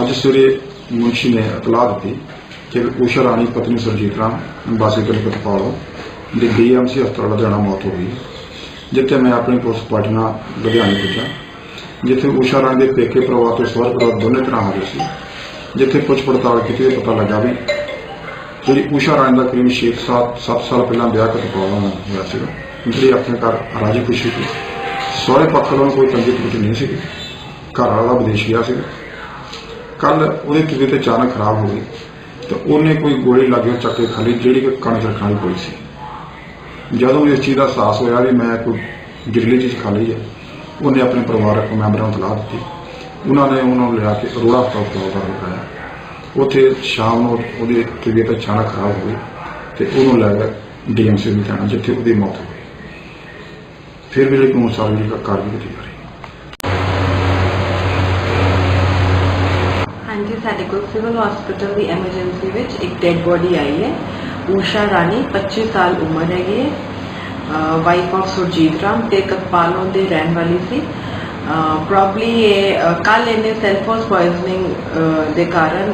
ਅੱਜ ਸਵੇਰੇ ਮੁਨਸ਼ੀ ਨੇ ਇਤਲਾਹ ਦਿੱਤੀ ਕਿ ਊਸ਼ਾ ਰਾਣੀ ਪਤਨੀ ਸਰਜੀਤ ਰਾਮ ਵਾਸੀ ਕਲਕੱਤਾ ਦੀ ਡੀਐਮਸੀ ਹਸਪਤਾਲ ਲੁਧਿਆਣਾ ਮੌਤ ਹੋ ਗਈ। ਜਿੱਥੇ ਮੈਂ ਆਪਣੀ ਪੁਲਿਸ ਪਾਰਟੀ ਨਾਲ ਲੁਧਿਆਣੇ ਪੁੱਜਾ। ਜਿੱਥੇ ਊਸ਼ਾ ਰਾਣੀ ਦੇ ਪੇਕੇ ਪਰਿਵਾਰ ਤੋਂ ਸਵਰ ਪਰਿਵਾਰ ਦੋਨੇ ਤਰ੍ਹਾਂ ਹੋ ਗਏ ਸੀ। ਜਿੱਥੇ ਪੁੱਛ ਪੜਤਾਲ ਕੀਤੀ ਤੇ ਪਤਾ ਲੱਗਾ ਵੀ ਜਿਹੜੀ ਊਸ਼ਾ ਰਾਣੀ ਦਾ ਕਰੀਬ 6 ਸਾਲ 7 ਸਾਲ ਪਹਿਲਾਂ ਵਿਆਹ ਕਰਵਾਉਣਾ ਹੋਇਆ ਸੀ ਜਿਹੜੀ ਆਪਣੇ ਘਰ ਰਾਜੀ ਖੁਸ਼ੀ ਸੀ। ਸਹੁਰੇ ਪੱਖ ਵੱਲੋਂ ਕੋਈ ਤੰਗੀ ਤੁਰਕੀ ਨਹੀਂ ਸੀ ਘਰ ਵਾਲਾ ਵਿਦੇਸ਼ ਗਿਆ ਸੀ ਕੱਲ ਉਹਦੀ ਤਬੀਅਤ ਅਚਾਨਕ ਖਰਾਬ ਹੋ ਗਈ ਤੇ ਉਹਨੇ ਕੋਈ ਗੋਲੀ ਲੱਗੇ ਚੱਕ ਕੇ ਖਾਲੀ ਜਿਹੜੀ ਕਿ ਕਣਕ ਰੱਖਣ ਵਾਲੀ ਗੋਲੀ ਸੀ। ਜਦੋਂ ਇਸ ਚੀਜ਼ ਦਾ ਅਹਿਸਾਸ ਹੋਇਆ ਵੀ ਮੈਂ ਕੋਈ ਗਿਰਲੀ ਚੀਜ਼ ਖਾ ਲਈ ਹੈ, ਉਹਨੇ ਆਪਣੇ ਪਰਿਵਾਰਕ ਮੈਂਬਰਾਂ ਨੂੰ ਤਲਾਹ ਦਿੱਤੀ। ਉਹਨਾਂ ਨੇ ਉਹਨਾਂ ਨੂੰ ਲਿਆ ਕੇ ਅਰੋੜਾ ਹਸਪਤਾਲ ਦਾ ਰਖਾਇਆ ਉੱਥੇ ਸ਼ਾਮ ਨੂੰ ਉਹਦੀ ਤਬੀਅਤ ਅਚਾਨਕ ਖਰਾਬ ਹੋ ਗਈ ਤੇ ਉਹਨੂੰ ਲੈ ਗਏ ਡੀਐਮਸੀ ਨੂੰ ਜਾਣਾ ਜਿੱਥੇ ਉਹਦੀ ਮੌਤ ਹੋ ਗਈ। ਫਿਰ ਵੀ ਜਿਹੜੀ ਕਾਨੂੰਨ ਸਾਰੀ ਜਿਹੜੀ ਕਾਰਵਾਈ ਕੀਤੀ ਜਾ ਰਹੀ ਹੈ ਹਾਂਜੀ ਸਾਡੇ ਕੋਲ ਸਿਵਲ ਹਸਪੀਟਲ ਦੀ ਐਮਰਜੈਂਸੀ ਵਿੱਚ ਇੱਕ ਡੈੱਡ ਬੋਡੀ ਆਈ ਹੈ। ਊਸ਼ਾ ਰਾਣੀ 25 ਸਾਲ ਉਮਰ ਹੈਗੀ ਹੈ। ਵਾਈਫ ਆਫ ਸੁਰਜੀਤ ਰਾਮ ਤੇ ਕਤਪਾਲੋਂ ਦੇ ਰਹਿਣ ਵਾਲੀ ਸੀ। ਪ੍ਰੋਬਬਲੀ ਇਹ ਕੱਲ ਇਹਨੇ ਸੈਲਫੋਸ ਪੋਇਜ਼ਨਿੰਗ ਦੇ ਕਾਰਨ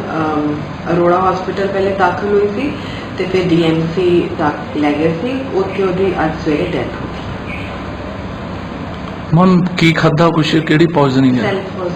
ਅਰੋੜਾ ਹਸਪੀਟਲ ਪਹਿਲੇ ਦਾਖਲ ਹੋਈ ਸੀ ਤੇ ਫਿਰ ਡੀਐਮਸੀ ਤੱਕ ਲੈ ਗਏ ਸੀ। ਉੱਥੇ ਉਹਦੀ ਅੱਜ ਸਵੇਰੇ ਡੈਥ ਹੋ ਗਈ। ਮਨ ਕੀ ਖਾਦਾ ਕੁਛ? ਕਿਹੜੀ ਪੋਇਜ਼ਨਿੰਗ ਹੈ? ਸੈਲਫੋਸ